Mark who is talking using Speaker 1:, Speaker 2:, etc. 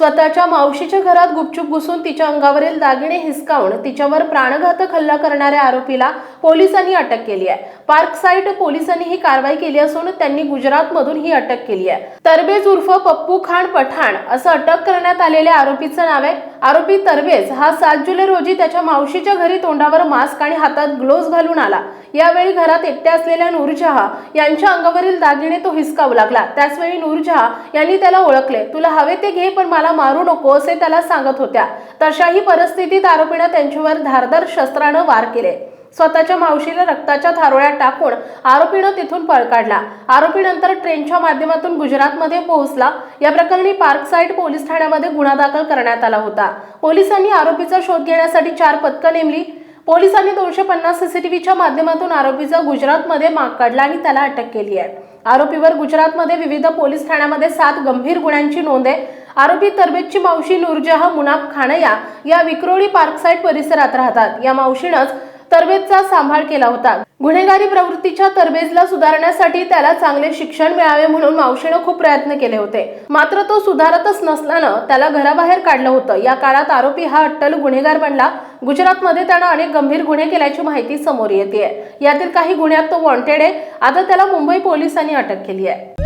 Speaker 1: स्वतःच्या मावशीच्या घरात गुपचूप घुसून तिच्या अंगावरील दागिने हिसकावून तिच्यावर प्राणघातक हल्ला करणाऱ्या आरोपीला पोलिसांनी अटक केली आहे. पार्क साईट पोलिसांनी ही कारवाई केली असून त्यांनी गुजरातमधून ही अटक केली आहे. तरबेज उर्फ पप्पू खान पठाण असं अटक करण्यात आलेल्या आरोपीचं नाव आहे. आरोपी तरबेज हा सात जुलै रोजी त्याच्या मावशीच्या घरी तोंडावर मास्क आणि हातात ग्लोव्ह घालून आला. यावेळी घरात एकट्या असलेल्या नूरजहा यांच्या अंगावरील दागिने तो हिसकावू लागला. त्याचवेळी नूरजहा यांनी त्याला ओळखले. तुला हवे ते घे पण मला मारू नको असे त्याला सांगत होत्या. तशाही परिस्थितीत आरोपीनं त्यांच्यावर धारदार शस्त्रानं वार केले. स्वतःच्या मावशीला रक्ताच्या थारोळ्यात टाकून आरोपीनं तिथून पळ काढला. आरोपी नंतर ट्रेनच्या माध्यमातून गुजरातमध्ये पोहोचला. या प्रकरणी पार्क साईड पोलीस ठाण्यामध्ये गुन्हा दाखल करण्यात आला होता. पोलिसांनी आरोपीचा शोध घेण्यासाठी चार पथकं नेमली. पोलिसांनी दोनशे पन्नास सीसीटीव्हीच्या माध्यमातून आरोपीचा गुजरातमध्ये माग काढला आणि त्याला अटक केली आहे. आरोपीवर गुजरातमध्ये विविध पोलीस ठाण्यामध्ये सात गंभीर गुन्ह्यांची नोंद आहे. आरोपी तरबेजची मावशी नूरजहा मुनाफ खानया या विक्रोळी पार्क साईट परिसरात राहतात. या मावशीनंच तरबेजचा सांभाळ केला होता. गुन्हेगारी प्रवृत्तीच्या तरबेजला सुधारण्यासाठी त्याला चांगले शिक्षण मिळावे म्हणून मावशीनं खूप प्रयत्न केले होते. मात्र तो सुधारतच नसल्यानं त्याला घराबाहेर काढलं होतं. या काळात आरोपी हा अट्टल गुन्हेगार बनला. गुजरातमध्ये त्यानं अनेक गंभीर गुन्हे केल्याची माहिती समोर येते यातील काही गुन्ह्यात तो वॉन्टेड आहे. आता त्याला मुंबई पोलिसांनी अटक केली आहे.